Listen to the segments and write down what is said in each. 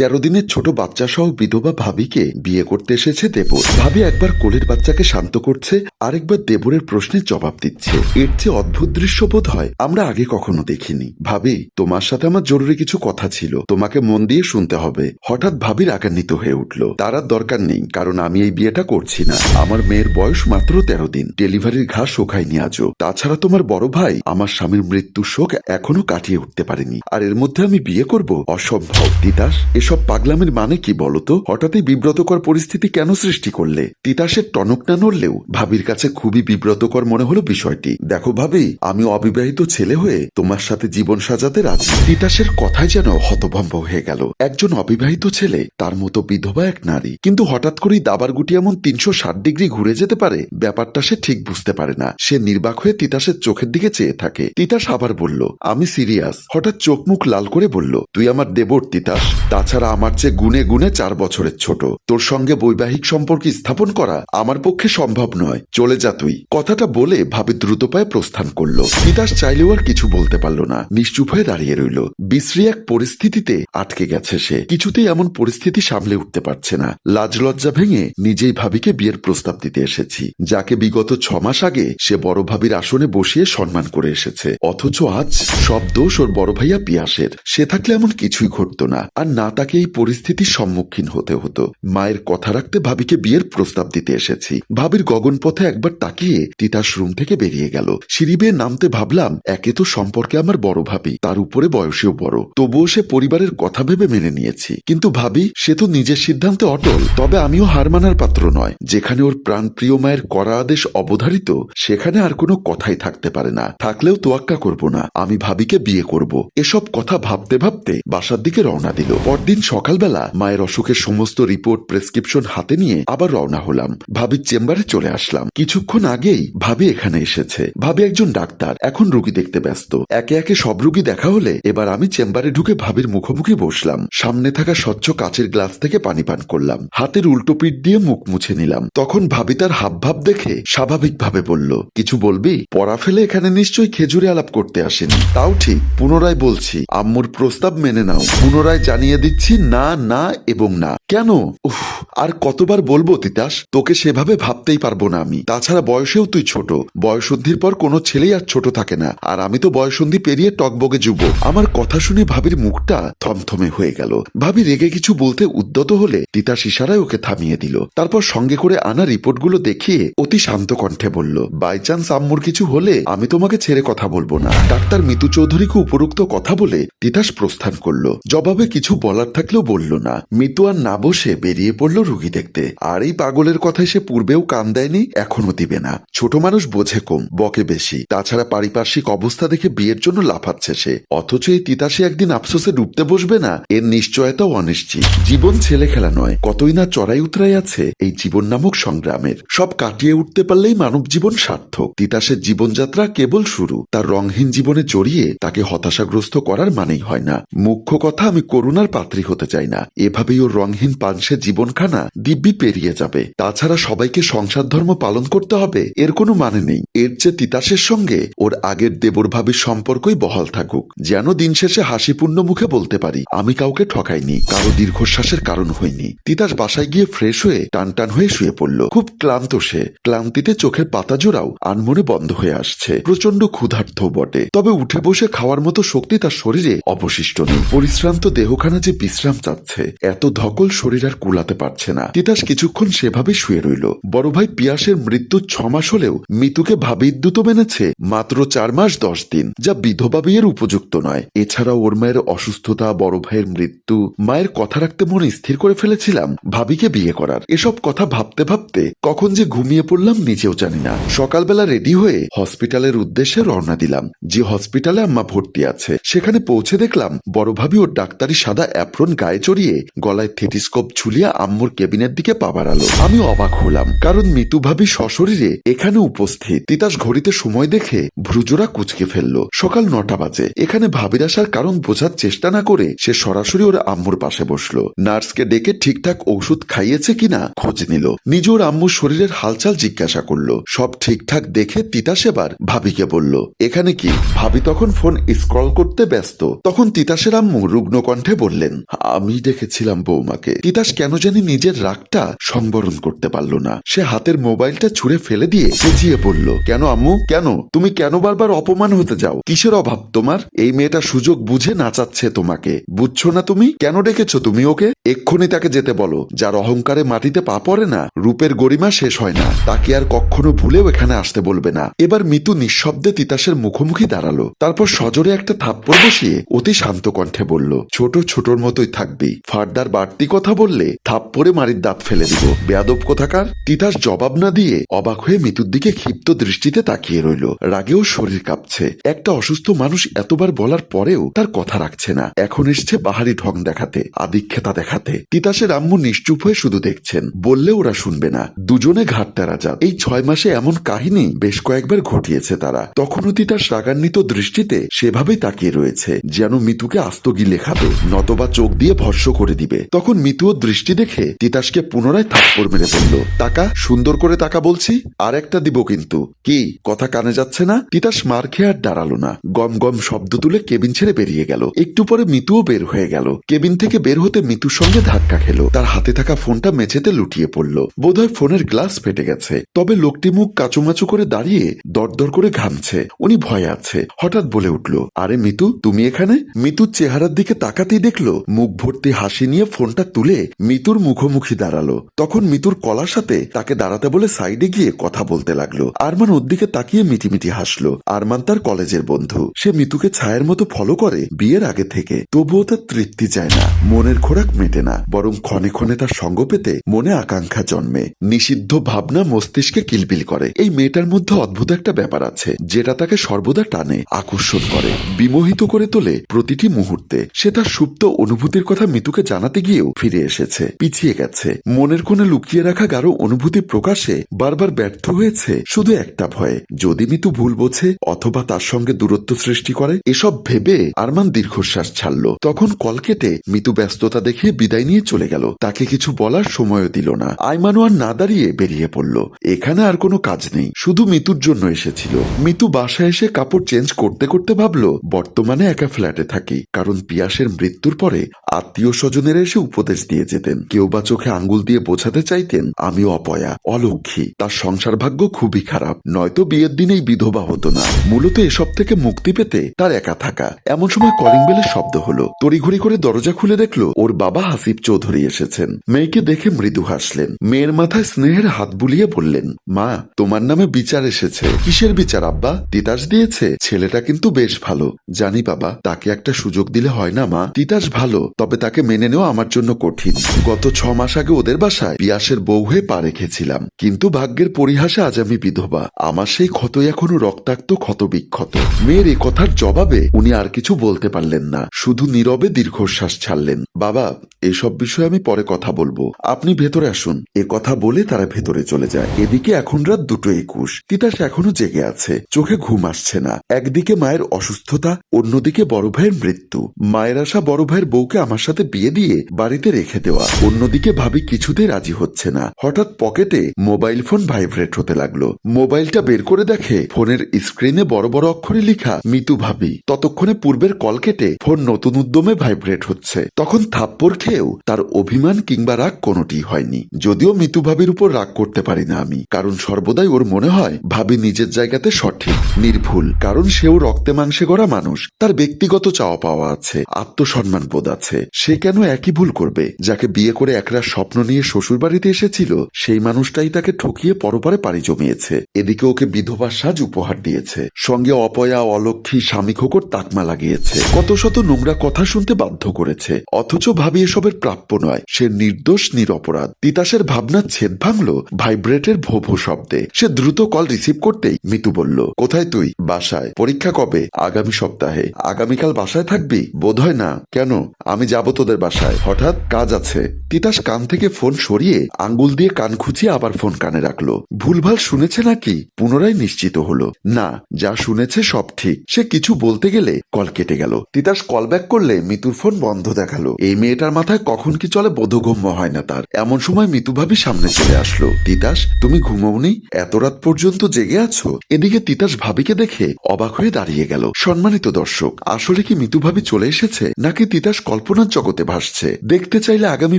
তেরো দিনের ছোট বাচ্চা সহ বিধবা ভাবিকে বিয়ে করতে এসেছে দেবর। ভাবি একবার কোলের বাচ্চাকে শান্ত করছে, আরেকবার দেবরের প্রশ্নের জবাব দিচ্ছে। এর চেয়ে অদ্ভুত দৃশ্য বোধ হয় আমরা আগে কখনো দেখিনি। ভাবি, তোমার সাথে আমার জরুরি কিছু কথা ছিল। তোমাকে মন দিয়ে শুনতে হবে। হঠাৎ ভাবির আগান্বিত হয়ে উঠল। তার আর দরকার নেই, কারণ আমি এই বিয়েটা করছি না। আমার মেয়ের বয়স মাত্র তেরো দিন। ডেলিভারির ঘাস শোকায়নি আজও। তাছাড়া তোমার বড় ভাই, আমার স্বামীর মৃত্যুর শোক এখনও কাটিয়ে উঠতে পারেনি। আর এর মধ্যে আমি বিয়ে করব? অসম্ভব। তিতাস এসব পাগলামের মানে কি বলতো? হঠাৎই বিব্রতকর পরিস্থিতি কেন সৃষ্টি করলে? তিতাসের টনক না নড়লেও ভাবির কাছে খুবই বিব্রতকর মনে হলো বিষয়টি। দেখো ভাবি, আমি অবিবাহিত ছেলে হয়ে তোমার সাথে জীবন সাজাতে রাজি। তিতাসের কথায় যেন হতভম্ব হয়ে গেল। একজন অবিবাহিত ছেলে, তার মতো বিধবা এক নারী। কিন্তু হঠাৎ করেই দাবার গুটি এমন তিনশো ষাট ডিগ্রি ঘুরে যেতে পারে, ব্যাপারটা সে ঠিক বুঝতে পারে না। সে নির্বাক হয়ে তিতাসের চোখের দিকে চেয়ে থাকে। তিতাস আবার বলল, আমি সিরিয়াস। হঠাৎ চোখ মুখ লাল করে বলল, তুই আমার দেবর তিতাস। তাছাড়া আমার চেয়ে গুনে গুনে চার বছরের ছোট, তোর সঙ্গে বৈবাহিক সম্পর্ক স্থাপন করা আমার পক্ষে সম্ভব নয়। চলে যা তুই। কথাটা বলে ভাবে দ্রুত পায়ে প্রস্থান করল। তিতাস চাইলেও আর কিছু বলতে পারল না। নিশ্চুপ হয়ে দাঁড়িয়ে রইল। বিশ্রী এক পরিস্থিতিতে আটকে গেছে সে। কিছুতেই এমন পরিস্থিতি সামলে উঠতে পারছে না। লাজ লজ্জা ভেঙে নিজেই ভাবিকে বিয়ের প্রস্তাব দিতে এসেছি। যাকে বিগত ছ মাস আগে সে বড় ভাবির আসনে বসিয়ে সম্মান করে এসেছে। অথচ আজ সব দোষ ওর বড় ভাইয়া পিয়াসের। সে থাকলে এমন কিছুই ঘটতো না। আর না তাকে এই পরিস্থিতির সম্মুখীন হতে হতো। মায়ের কথা রাখতে ভাবিকে বিয়ের প্রস্তাব দিতে এসেছি। ভাবির গগনপথে একবার তাকিয়ে তিতাস রুম থেকে বেরিয়ে গেল। সিঁড়ি নামতে ভাবলাম, একে তো সম্পর্কে আমার বড় ভাবি, তার উপরে বয়সেও বড়। তবুও সে পরিবারের কথা ভেবে মেনে নিয়েছি। কিন্তু ভাবি, সে তো নিজের সিদ্ধান্তে অটল, তবে আমিও হার মানার পাত্র নয়। যেখানে ওর প্রাণ প্রিয় মায়ের করা আদেশ অবধারিত, সেখানে আর কোনো কথাই থাকতে পারে না। থাকলেও তোয়াক্কা করব না। আমি ভাবিকে বিয়ে করব। এসব কথা ভাবতে ভাবতে বাসার দিকে রওনা দিল। পরদিন সকালবেলা মায়ের অসুখের সমস্ত রিপোর্ট প্রেসক্রিপশন হাতে নিয়ে আবার রওনা হলাম। ভাবির চেম্বারে চলে আসলাম। কিছুক্ষণ আগেই ভাবি এখানে এসেছে। ভাবি একজন ডাক্তার, এখন রুগী দেখতে ব্যস্ত। একে একে সব রুগী দেখা হলে এবার আমি চেম্বারে ঢুকে ভাবির মুখোমুখি বসলাম। সামনে থাকা স্বচ্ছ কাচের গ্লাস থেকে পানি পান করলাম। হাতের উল্টো পিঠ দিয়ে মুখ মুছে নিলাম। তখন ভাবি তার হাবভাব দেখে স্বাভাবিকভাবে বলল, কিছু বলবি? পড়া ফেলে এখানে নিশ্চয়ই খেজুরে আলাপ করতে আসেনি। তাও ঠিক, পুনরায় বলছি। আম্মুর প্রস্তাব মেনে নাও। পুনরায় জানিয়ে দিচ্ছি না না এবং না। কেন? উফ, আর কতবার বলব তিতাস? তোকে সেভাবে ভাবতেই পারব না আমি। তাছাড়া বয়সেও তুই ছোট। বয়সন্ধির পর কোনো ছেলেই আর ছোট থাকে না। আর আমি তো বয়সন্ধি পেরিয়ে টকবগে যুব আমার কথা শুনে ভাবির মুখটা থমথমে হয়ে গেল। ভাবি রেগে কিছু বলতে উদ্যত হলে তিতাস ইশারায় ওকে থামিয়ে দিল। তারপর সঙ্গে করে আনা রিপোর্টগুলো দেখিয়ে অতি শান্ত কণ্ঠে বলল, বাই চান্স আম্মুর কিছু হলে আমি তোমাকে ছেড়ে কথা বলব না। ডাক্তার মিতু চৌধুরীকে উপরোক্ত কথা বলে তিতাস প্রস্থান করল। জবাবে কিছু বলার থাকলেও বলল না। মিতু আর না বসে বেরিয়ে পড়ল রুগী দেখতে। আর এই পাগলের কথায় সে পূর্বেও কান দেয়নি এখনও দিবে না। ছোট মানুষ বোঝে কম, বকে বেশি। তাছাড়া পারিপার্শ্বিক অবস্থা দেখে বিয়ের জন্য লাফাচ্ছে সে। অথচ এই তিতাসে একদিন আফসোসে ডুবতে বসবে না, এর নিশ্চয়তাও অনিশ্চিত। জীবন ছেলে খেলা নয়, কতই না চড়াই উতরাই আছে এই জীবন নামক সংগ্রামের। সব কাটিয়ে উঠতে পারলেই মানব জীবন সার্থক। তিতাসের জীবনযাত্রা কেবল শুরু, তার রংহীন জীবনে জড়িয়ে তাকে হতাশাগ্রস্ত করার মানেই হয় না। মুখ্য কথা আমি করুণার পাত্রী হতে চাই না। এভাবেই ওর রংহীন পাংশে জীবনখানা দিব্যি পেরিয়ে যাবে। তাছাড়া সবাইকে সংসার ধর্ম পালন করতে হবে, এর কোনো মানে নেই। এর চেয়ে তিতাসের সঙ্গে ওর আগের দেবর ভাবির সম্পর্কই বহাল থাকুক। যেন দিন শেষে হাসিপূর্ণ মুখে বলতে পারি, আমি কাউকে ঠকাইনি, কারও দীর্ঘশ্বাসের কারণ হইনি। তিতাস বাসায় গিয়ে ফ্রেশ হয়ে টান টান হয়ে শুয়ে পড়ল। খুব ক্লান্ত সে। ক্লান্তিতে চোখের পাতা জোড়াও আনমনে বন্ধ হয়ে আসছে। প্রচণ্ড ক্ষুধার্থ বটে। তবে উঠে বসে খাওয়ার মতো শক্তি তার শরীরে অবশিষ্ট নেই। পরিশ্রান্ত দেহখানা যে বিশ্রাম চাচ্ছে। এত ধকল শরীর আর কুলাতে পারছে না। তিতাস কিছুক্ষণ সেভাবে শুয়ে রইল। বড় ভাই পিয়াসের মৃত্যু ছ মাস হলেও মিতুকে ভাবিদ্যুত মেনেছে মাত্র চার মাস দশ দিন, যা বিধবা বিয়ের উপযুক্ত নয়। এছাড়া ওর মায়ের অসুস্থতা, বড় ভাইয়ের মৃত্যু, মায়ের কথা রাখতে মনে স্থির করে ফেলেছিলাম ভাবিকে বিয়ে করার। এসব কথা ভাবতে ভাবতে কখন যে ঘুমিয়ে পড়লাম নিজেও জানি না। সকালবেলা রেডি হয়ে হসপিটালের উদ্দেশ্যে রওনা দিলাম। যে হসপিটালে আম্মা ভর্তি আছে, সেখানে পৌঁছে দেখলাম বড় ভাবি ওর ডাক্তারি সাদা অ্যাপ্রন গায়ে চড়িয়ে গলায় থেটিস্কোপ ঝুলিয়ে আম্মুর কেবিনের দিকে পা বাড়ালো আমি অবাক হলাম, কারণ মিতু ভাবি সশরীরে এখানে উপস্থিত। তিতাস ঘড়িতে সময় দেখে ভ্রুজোড়া কুচকে ফেলল। সকাল নটা বাজে। এখানে ভাবির আসার কারণ বোঝার চেষ্টা না করে সে সরাসরি ওর আম্মুর পাশে বসল। নার্সকে ডেকে ঠিকঠাক ওষুধ খাইয়েছে কিনা খোঁজ নিল। নিজ ওর আম্মুর শরীরের হালচাল জিজ্ঞাসা করল। সব ঠিকঠাক দেখে তিতাস এবার ভাবিকে বলল, এখানে কি? ভাবি তখন ফোন স্ক্রল করতে ব্যস্ত। তখন তিতাসের আম্মু রুগ্ন কণ্ঠে বললেন আমি দেখেছিলাম বৌমাকে। তিতাস কেন জানি নিজের রাগটা সংবরণ করতে পারল না। সে হাতের মোবাইলটা ছুঁড়ে ফেলে দিয়ে চেঁচিয়ে পড়ল, কেন আম্মু? কেন? তুমি কেন বারবার অপমান হতে যাও কিসের অভাব তোমার? এই মেয়েটা সুযোগ বুঝে নাচাচ্ছে তোমাকে। বুঝছ না তুমি? কেন ডেকেছো তুমি ওকে? এক্ষুনি তাকে যেতে বলো। যার অহংকারে মাটিতে পা পড়ে না, রূপের গরিমা শেষ হয় না। তাকে আর কখনো ভুলেও এখানে আসতে বলবে না। এবার মিতু নিঃশব্দে তিতাসের মুখোমুখি দাঁড়াল। তারপর সজোরে একটা থাপ্পড় বসিয়ে অতি শান্ত কণ্ঠে বলল, ছোট, ছোটর মতোই থাকবি। ফার্দার বাড়তি কথা বললে থাপ্পড়ে মারির দাঁত ফেলে দিব। বেয়াদব কোথাকার? তিতাস জবাব না দিয়ে অবাক হয়ে মিতুর দিকে ক্ষিপ্ত দৃষ্টিতে তাকিয়ে রইল। রাগেও শরীর কাঁপছে। একটা অসুস্থ মানুষ এতবার বলার পরেও তার কথা রাখছে না। এখন এসছে বাহারি ঢং দেখাতে, আদিক্ষেতা দেখাতে। তিতাসের আম্মু নিশ্চুপ হয়ে শুধু দেখছেন। বললে ওরা শুনবে না। দুজনে ঘাটতে রাজা এই ছয় মাসে এমন কাহিনী বেশ কয়েকবার ঘটিয়েছে তারা। তখনও তিতাস রাগান্বিত দৃষ্টিতে সেভাবেই তাকিয়ে রয়েছে, যেন মিতুকে আস্তগি লেখাবে, নতবা চোখ দিয়ে ভস্য করে দিবে। তখন মিতুও দৃষ্টি দেখে তিতাসকে পুনরায় থাপ্পড় মেরে বলল টাকা, সুন্দর করে টাকা বলছি, আর একটা দিব কিন্তু। কি, কথা কানে যাচ্ছে না? তিতাস মার খেয়ে আর দাঁড়াল না। গম গম শব্দ তুলে কেবিন ছেড়ে বেরিয়ে গেল। একটু পরে মিতুও বের হয়ে গেল। কেবিন থেকে বের হতে মিতুর সঙ্গে ধাক্কা খেলো। তার হাতে থাকা ফোনটা মেঝেতে লুটিয়ে পড়ল। বোধহয় ফোনের গ্লাস ফেটে গেছে। তবে লোকটি মুখ কাচুমাচু করে দাঁড়িয়ে দরদর করে ঘামছে। উনি ভয়ে আছে। হঠাৎ বলে উঠল, আরে মিতু, তুমি এখানে? মিতুর চেহারার দিকে তাকাতেই দেখল মুখ ভর্তি হাসি নিয়ে ফোনটা তুলে মিতুর মুখোমুখি দাঁড়াল। তখন মিতুর কলার সাথে তাকে দাঁড়াতে বলে সাইডে গিয়ে কথা বলতে লাগল। আরমান ওর দিকে তাকিয়ে মিটিমিটি হাসলো। আরমান তার কলেজের বন্ধু। সে মিতুকে ছায়ের মতো ফলো করে বিয়ের আগে থেকে। তবুও তার তৃপ্তি যায় না। মনের খোরাক মেটে না। বরং ক্ষণে ক্ষণে তার সঙ্গ পেতে মনে আকাঙ্ক্ষা জন্মে। নিষিদ্ধ ভাবনা মস্তিষ্কে কিলবিল করে। এই মেয়েটার মধ্যে অদ্ভুত একটা ব্যাপার আছে, যেটা তাকে সর্বদা টানে, আকর্ষণ করে। বিমোহিত করে তোলে প্রতিটি মুহূর্তে। সে তার সুপ্ত অনুভূতির কথা মিতুকে জানাতে গিয়েও ফিরে এসেছে। পিছিয়ে গেছে। মনের কোণে লুকিয়ে রাখা গাঢ় অনুভূতি প্রকাশে বারবার ব্যর্থ হয়েছে শুধু একটা ভয়ে। যদি মিতু ভুল বোঝে অথবা তার সঙ্গে দূরত্ব সৃষ্টি করে, এসব ভেবে আরমান দীর্ঘশ্বাস ছাড়ল। তখন কল কেটে মিতু ব্যস্ততা দেখে বিদায় নিয়ে চলে গেল। তাকে কিছু বলার সময়ও দিল না। আইমানও আর না দাঁড়িয়ে বেরিয়ে পড়ল। এখানে আর কোনো কাজ নেই। শুধু মিতুর জন্য এসেছিল। মিতু বাসায় এসে কাপড় চেঞ্জ করতে করতে ভাবলো, বর্তমানে একা ফ্ল্যাটে থাকি। কারণ পিয়াসের মৃত্যুর পরে আত্মীয় স্বজনেরা এসে উপদেশ দিয়ে যেতেন। কেউ বা চোখে আঙ্গুল দিয়ে বোঝাতে চাইতেন আমি অপয়া অলক্ষী তার সংসার ভাগ্য খুবই খারাপ। নয়তো বিয়ের দিনেই বিধবা হতো না। মূলত এসব থেকে মুক্তি পেতে তার একা থাকা। এমন সময় কলিং বেলের শব্দ হলো। তড়িঘড়ি করে দরজা খুলে দেখল, ওর বাবা হাসিব চৌধুরী এসেছেন। মেয়েকে দেখে মৃদু হাসলেন। মেয়ের মাথায় স্নেহের হাত বুলিয়ে বললেন, মা, তোমার নামে বিচার এসেছে। কিসের বিচার, আব্বা? তিতাস দিয়েছে। ছেলেটা কিন্তু বেশ ভালো। জানি বাবা, তাকে একটা সুযোগ দিলে হয় না, মা। তিতাস ভালো। তবে তাকে মেনে নেওয়া আমার জন্য কঠিন। গত ছ মাস আগে ওদের বাসায় পিয়াসের বউ হয়ে পা রেখেছিলাম। কিন্তু ভাগ্যের পরিহাসে আজ আমি বিধবা। আমার সেই ক্ষতই এখনও রক্তাক্ত ক্ষত বিক্ষত মেয়ের এ কথার জবাবে উনি আর কিছু বলতে পারলেন না। শুধু নীরবে দীর্ঘশ্বাস ছাড়লেন। বাবা, এসব বিষয়ে আমি পরে কথা বলব। আপনি ভেতরে আসুন। এ কথা বলে তারা ভেতরে চলে যায়। এদিকে এখন রাত দুটো একুশ। তিতাস এখনও জেগে আছে। চোখে ঘুম আসছে না। একদিকে মায়ের অসুস্থতা, অন্যদিকে বড় ভাইয়ের মৃত্যু। মায়ের আসা বড় ভাইয়ের বউকে আমার সাথে বিয়ে দিয়ে বাড়িতে রেখে দেওয়া। অন্যদিকে ভাবি কিছুতেই রাজি হচ্ছে না। হঠাৎ পকেটে মোবাইল ফোন ভাইব্রেট হতে লাগল। মোবাইলটা বের করে দেখে ফোনের স্ক্রিনে বড় বড় অক্ষরে লেখা, মিতু ভাবি। ততক্ষণে পূর্বের কল কেটে ফোন নতুন উদ্যমে ভাইব্রেট হচ্ছে। তখন থাপ্পড় খেয়েও তার অভিমান কিংবা রাগ কোনোটি হয়নি। যদিও মিতু ভাবির উপর রাগ করতে পারি না আমি। কারণ সর্বদাই ওর মনে হয়, ভাবি নিজের জায়গাতে সঠিক, নির্ভুল। কারণ সেও রক্তে মাংসে গড়া মানুষ। তার ব্যক্তিগত চাওয়া পাওয়া আছে, আত্মসম্মান বোধ আছে সে কেন একই ভুল করবে? যাকে বিয়ে করে একরা স্বপ্ন নিয়ে শ্বশুর বাড়িতে এসেছিল, সেই মানুষটাই তাকে ঠকিয়ে পরপারে পাড়ি জমিয়েছে। এদিকে ওকে বিধবা সাজ উপহার দিয়েছে। সঙ্গে অপয়া, অলক্ষী স্বামী খোকর তাকমা লাগিয়েছে। কত শত নোংরা কথা শুনতে বাধ্য করেছে। অথচ ভাবি এসবের প্রাপ্য নয়। সে নির্দোষ, নিরপরাধ। তিতাসের ভাবনার ছেদ ভাঙল, ভাইব্রেটের ভো ভো শব্দে। সে দ্রুত কল রিসিভ করতেই মিতু বলল, কোথায় তুই? বাসায়? পরীক্ষা কবে? আগামী সপ্তাহে? আগামীকাল বাসায় থাকবি? বোধহয় না। কেন? আমি যাব তোদের বাসায়। হঠাৎ কাজ আছে। তিতাস কান থেকে ফোন সরিয়ে আঙ্গুল দিয়ে কান খুঁচিয়ে আবার ফোন কানে রাখল। ভুলভাল শুনেছে নাকি? পুনরায় নিশ্চিত হলো। না, যা শুনেছে সব ঠিক। সে কিছু বলতে গেলে কল কেটে গেল। তিতাস কল ব্যাক করলে মিতুর ফোন বন্ধ দেখাল। এই মেয়েটার মাথায় কখন কি চলে বোধগম্য হয় না তার। এমন সময় মিতু ভাবি সামনে চলে আসলো। তিতাস, তুমি ঘুমোওনি? এত রাত পর্যন্ত জেগে আছো? এদিকে তিতাস ভাবিকে দেখে অবাক হয়ে দাঁড়িয়ে গেল। সম্মানিত দর্শক, আসলে কি মিতু ভাবি চলে এসেছে? নাকি তিতাস কল্পনার জগতে ভাসছে। দেখতে চাইলে আগামী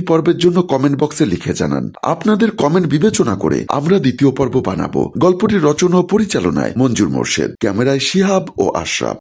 পর্বের জন্য কমেন্ট বক্সে লিখে জানান। আপনাদের কমেন্ট বিবেচনা করে আমরা দ্বিতীয় পর্ব বানাবো। গল্পটির রচনা ও পরিচালনায় মঞ্জুর মোর্শেদ। ক্যামেরায় শিহাব ও আশরাফ।